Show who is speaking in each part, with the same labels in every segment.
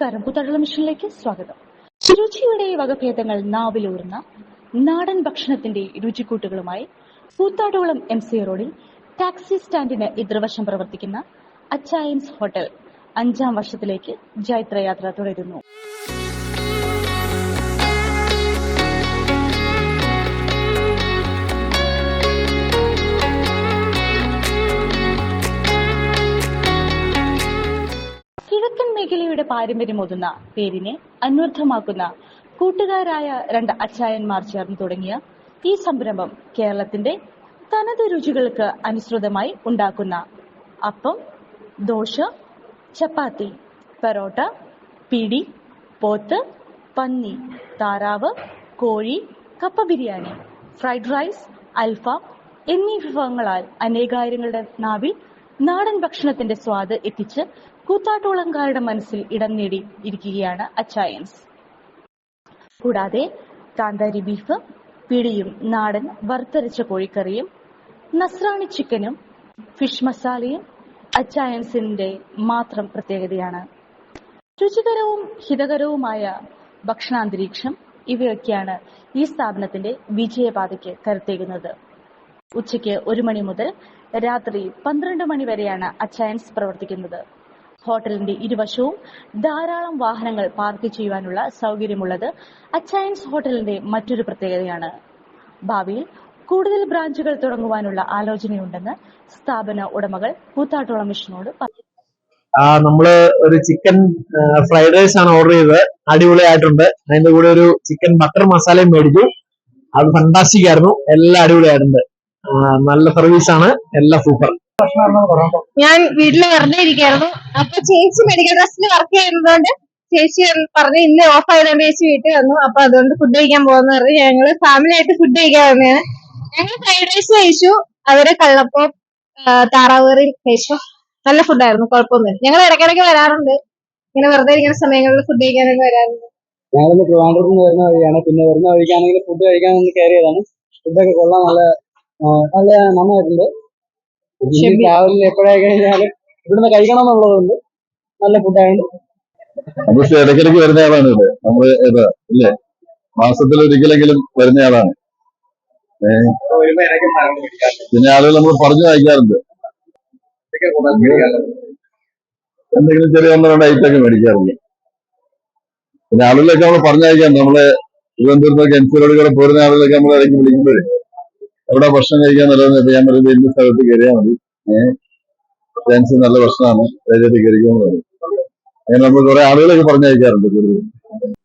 Speaker 1: നമസ്കാരം. കൂത്താട്ടുള്ള മിഷനിലേക്ക് സ്വാഗതം. രുചിയുടെ വകഭേദങ്ങൾ നാവിലൂർന്ന നാടൻ ഭക്ഷണത്തിന്റെ രുചിക്കൂട്ടുകളുമായി കൂത്താട്ടുകുളം എം സി റോഡിൽ ടാക്സി സ്റ്റാൻഡിന് എതിർവശം പ്രവർത്തിക്കുന്ന അച്ചായൻസ് ഹോട്ടൽ അഞ്ചാം വർഷത്തിലേക്ക് ജൈത്രയാത്ര തുടരുന്നു. പാരമ്പര്യമൊതുന്ന പേരിനെ അന്വർത്ഥമാക്കുന്ന കൂട്ടുകാരായ രണ്ട് അച്ചായന്മാർ ചേർന്ന് തുടങ്ങിയ ഈ സംരംഭം കേരളത്തിന്റെ തനത് രുചികൾക്ക് അനുസൃതമായി ഉണ്ടാക്കുന്ന അപ്പം ദോശ ചപ്പാത്തി പെറോട്ട പിടി പോത്ത് പന്നി താറാവ് കോഴി കപ്പ ബിരിയാണി ഫ്രൈഡ് റൈസ് അൽഫാം എന്നീ വിഭവങ്ങളാൽ അനേകായിരങ്ങളുടെ നാവിൽ നാടൻ ഭക്ഷണത്തിന്റെ സ്വാദ് എത്തിച്ച് കൂത്താട്ടോളങ്കാരുടെ മനസ്സിൽ ഇടം നേടി ഇരിക്കുകയാണ് അച്ചായൻസ്. കൂടാതെ കാന്താരി ബീഫ് പിടിയും നാടൻ വറുത്തരച്ച കോഴിക്കറിയും നസ്രാണി ചിക്കനും ഫിഷ് മസാലയും അച്ചായൻസിന്റെ മാത്രം പ്രത്യേകതയാണ്. രുചികരവും ഹിതകരവുമായ ഭക്ഷണാന്തരീക്ഷം ഇവയൊക്കെയാണ് ഈ സ്ഥാപനത്തിന്റെ വിജയപാതയ്ക്ക് കരുത്തേകുന്നത്. ഉച്ചയ്ക്ക് ഒരു മണി മുതൽ രാത്രി പന്ത്രണ്ട് മണി വരെയാണ് അച്ചയൻസ് പ്രവർത്തിക്കുന്നത്. ഹോട്ടലിന്റെ ഇരുവശവും ധാരാളം വാഹനങ്ങൾ പാർക്ക് ചെയ്യുവാനുള്ള സൗകര്യമുള്ളത് അച്ചയൻസ് ഹോട്ടലിന്റെ മറ്റൊരു പ്രത്യേകതയാണ്. ഭാവിയിൽ കൂടുതൽ ബ്രാഞ്ചുകൾ തുടങ്ങുവാനുള്ള ആലോചനയുണ്ടെന്ന് സ്ഥാപന ഉടമകൾ കൂത്താട്ടോളം മിഷനോട് പറഞ്ഞു
Speaker 2: നമ്മൾ ഒരു ചിക്കൻ ഫ്രൈഡ് റൈസ് ആണ് ഓർഡർ ചെയ്തത്. അടിപൊളിയായിട്ടുണ്ട്. അതിന്റെ കൂടെ ഒരു ചിക്കൻ ബട്ടർ മസാലയും മേടിച്ചു. അത് ഫണ്ടാസ്റ്റിക് ആയിരുന്നു. എല്ലാം അടിപൊളിയായിട്ടുണ്ട്. നല്ല സർവീസ് ആണ്. എല്ലാം സൂപ്പർ
Speaker 3: ഞാൻ വീട്ടിൽ വെറുതെ ഇരിക്കായിരുന്നു. അപ്പൊ ചേച്ചി മെഡിക്കൽ ട്രസ്റ്റിൽ വർക്ക് ചെയ്യുന്നതുകൊണ്ട് ചേച്ചി പറഞ്ഞു ഇന്ന് ഓഫ് ആയതുകൊണ്ട് ചേച്ചി വീട്ടിൽ വന്നു. അപ്പൊ അതുകൊണ്ട് ഫുഡ് കഴിക്കാൻ പോകുന്ന. പറഞ്ഞു ഞങ്ങൾ ഫാമിലി ആയിട്ട് ഫുഡ് കഴിക്കാൻ വന്നതാണ്. ഞങ്ങൾ ഫ്രൈഡ് റൈസ് കഴിച്ചു. അവരെ കള്ളപ്പം താറാവ് കറി കഴിച്ചു. നല്ല ഫുഡായിരുന്നു കുഴപ്പമൊന്നുമില്ല. ഞങ്ങൾ ഇടയ്ക്കിടയ്ക്ക് വരാറുണ്ട്. ഇങ്ങനെ വെറുതെ ഇരിക്കുന്ന സമയങ്ങളിൽ ഫുഡ് കഴിക്കാനൊക്കെ വരാറുണ്ട്.
Speaker 4: ഞങ്ങളിന്ന് ട്രിവാൻഡ്രത്ത് നിന്ന് വരുന്ന വഴിയാണ്. പിന്നെ വരുന്ന വഴിക്കാണെങ്കിൽ ഫുഡ് കഴിക്കാൻ ഒന്ന് കയറിയതാണ്. ഫുഡൊക്കെ കൊള്ളാൻ നല്ല നല്ല നന്നായിട്ടുണ്ട്. രാവിലെ എപ്പോഴായി കഴിഞ്ഞാലും ഇവിടുന്ന് കഴിക്കണം എന്നുള്ളതുകൊണ്ട് നല്ല ഫുഡായിരുന്നു
Speaker 5: ഇടയ്ക്കിടയ്ക്ക് വരുന്ന ആളാണ് ഇത്. നമ്മൾ ഇല്ലേ? മാസത്തിൽ ഒരിക്കലെങ്കിലും വരുന്ന ആളാണ്. പിന്നെ ആളുകൾ നമ്മൾ പറഞ്ഞു വായിക്കാറുണ്ട്. എന്തെങ്കിലും ചെറിയ ഒന്ന് രണ്ട് ഐറ്റം ഒക്കെ മേടിക്കാറുണ്ട്. പിന്നെ ആളുകളൊക്കെ നമ്മൾ പറഞ്ഞയക്കാറുണ്ട് നമ്മൾ തിരുവനന്തപുരത്തൊക്കെ എൻസിലോട് കൂടെ പോരുന്ന ആളുകളൊക്കെ നമ്മൾ ഇടയ്ക്ക് വിളിക്കുമ്പോഴേ. എവിടെ ഭക്ഷണം കഴിക്കാൻ നല്ലതെന്ന് ഞാൻ പറയുന്നത് ഇന്ന സ്ഥലത്ത് കയറിയാൽ മതി. ഏഹ് നല്ല ഭക്ഷണമാണ്. ധൈര്യത്തിൽ കയറിക്കുമെന്ന് പറയും. അങ്ങനെ നമ്മൾ കുറെ ആളുകളൊക്കെ പറഞ്ഞയക്കാറുണ്ട് കൂടുതലും.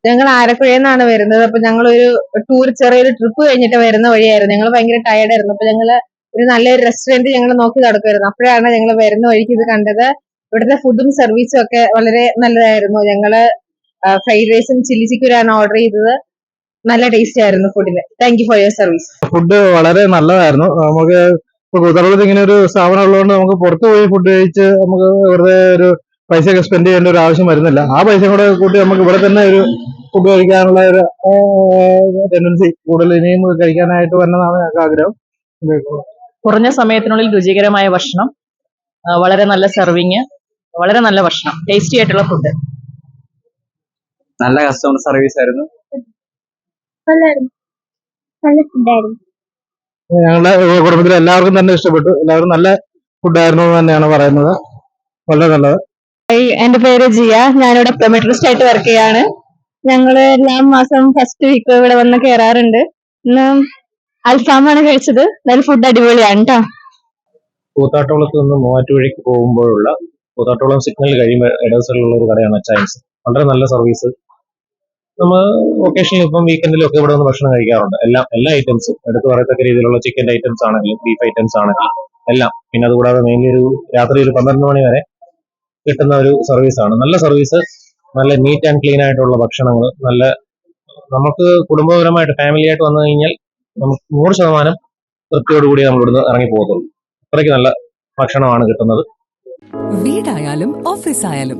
Speaker 3: ഞങ്ങൾ ആലപ്പുഴയിൽ നിന്നാണ് വരുന്നത്. അപ്പൊ ഞങ്ങൾ ഒരു ടൂർ ചെറിയൊരു ട്രിപ്പ് കഴിഞ്ഞിട്ട് വരുന്ന വഴിയായിരുന്നു. ഞങ്ങൾ ഭയങ്കര ടയർഡ് ആയിരുന്നു. അപ്പൊ ഞങ്ങൾ ഒരു നല്ലൊരു റെസ്റ്റോറന്റ് ഞങ്ങൾ നോക്കി നടക്കുമായിരുന്നു അപ്പോഴാണ് ഞങ്ങൾ വരുന്ന വഴിക്ക് ഇത് കണ്ടത്. ഇവിടുത്തെ ഫുഡും സർവീസും ഒക്കെ വളരെ നല്ലതായിരുന്നു. ഞങ്ങൾ ഫ്രൈഡ് റൈസും ചില്ലി ചിക്കനാണ് ഓർഡർ ചെയ്തത്. നല്ല ടേസ്റ്റ് ആയിരുന്നു ഫുഡിന് thank you for your service
Speaker 2: food വളരെ നല്ലതായിരുന്നു. നമുക്ക് ഇപ്പൊ കുതറത്ത് ഇങ്ങനെ ഒരു സ്ഥാപനം ഉള്ളതുകൊണ്ട് നമുക്ക് പുറത്തു പോയി ഫുഡ് കഴിച്ച് നമുക്ക് വെറുതെ ഒരു പൈസ ഒക്കെ സ്പെൻഡ് ചെയ്യേണ്ട ഒരു ആവശ്യം വരുന്നില്ല. ആ പൈസ കൂടെ കൂട്ടി നമുക്ക് ഇവിടെ തന്നെ ഒരു ഫുഡ് കഴിക്കാനുള്ള ഒരു ടെൻഡൻസി കൂടുതൽ ഇനിയും കഴിക്കാനായിട്ട് വരണമെന്നാണ് ഞങ്ങൾക്ക് ആഗ്രഹം.
Speaker 6: കുറഞ്ഞ സമയത്തിനുള്ളിൽ രുചികരമായ ഭക്ഷണം വളരെ നല്ല സെർവിങ് വളരെ നല്ല ഭക്ഷണം ടേസ്റ്റി ആയിട്ടുള്ള ഫുഡ്
Speaker 4: നല്ല കസ്റ്റമർ സർവീസ് ആയിരുന്നു.
Speaker 3: നല്ല ഫുഡായിരുന്നു.
Speaker 2: ഞങ്ങളുടെ കുടുംബത്തിലെ എല്ലാവർക്കും തന്നെ ഇഷ്ടപ്പെട്ടു. എല്ലാവരും നല്ല ഫുഡായിരുന്നു എന്ന് തന്നെയാണ് പറയുന്നത്. വളരെ നല്ലത്.
Speaker 3: എന്റെ പേര് ജിയ. ഞാനിവിടെ ഒപ്റ്റോമെട്രിസ്റ്റ് ആയിട്ട് വർക്ക് ചെയ്യാണ്. ഞങ്ങൾ എല്ലാ മാസം ഫസ്റ്റ് വീക്ക് ഇവിടെ വന്ന് കയറാറുണ്ട് ഇന്ന് അൽഫാമാണ് കഴിച്ചത്. നല്ല ഫുഡ് അടിപൊളിയാണ് കേട്ടോ
Speaker 2: കൂത്താട്ടോളത്ത് നിന്ന് മൂവാറ്റുപുഴയ്ക്ക് പോകുമ്പോഴുള്ള കൂത്താട്ടോളം സിഗ്നൽ കഴിയുമ്പോൾ ഇടവസലുള്ള ഒരു കടയാണ് ചൈൻസ് വളരെ നല്ല സർവീസ് നമ്മൾ ഒക്കേഷനിൽ ഇപ്പം വീക്കെൻഡിലും ഒക്കെ ഇവിടെ നിന്ന് ഭക്ഷണം കഴിക്കാറുണ്ട്. എല്ലാം എല്ലാ ഐറ്റംസും എടുത്തു പറയത്തക്ക രീതിയിലുള്ള ചിക്കൻ ഐറ്റംസ് ആണെങ്കിലും ബീഫ് ഐറ്റംസ് ആണെങ്കിലും എല്ലാം. പിന്നെ അതുകൂടാതെ മെയിൻലി ഒരു രാത്രി ഒരു പന്ത്രണ്ട് മണി വരെ കിട്ടുന്ന ഒരു സർവീസാണ് നല്ല സർവീസ് നല്ല നീറ്റ് ആൻഡ് ക്ലീൻ ആയിട്ടുള്ള ഭക്ഷണങ്ങൾ നല്ല നമുക്ക് കുടുംബപരമായിട്ട് ഫാമിലി ആയിട്ട് വന്നു കഴിഞ്ഞാൽ നമുക്ക് നൂറ് ശതമാനം തൃപ്തിയോടുകൂടി നമ്മൾ ഇവിടുന്ന് ഇറങ്ങി പോകത്തുള്ളൂ. അത്രയ്ക്ക് നല്ല ഭക്ഷണമാണ് കിട്ടുന്നത്.
Speaker 7: വീടായാലും ഓഫീസായാലും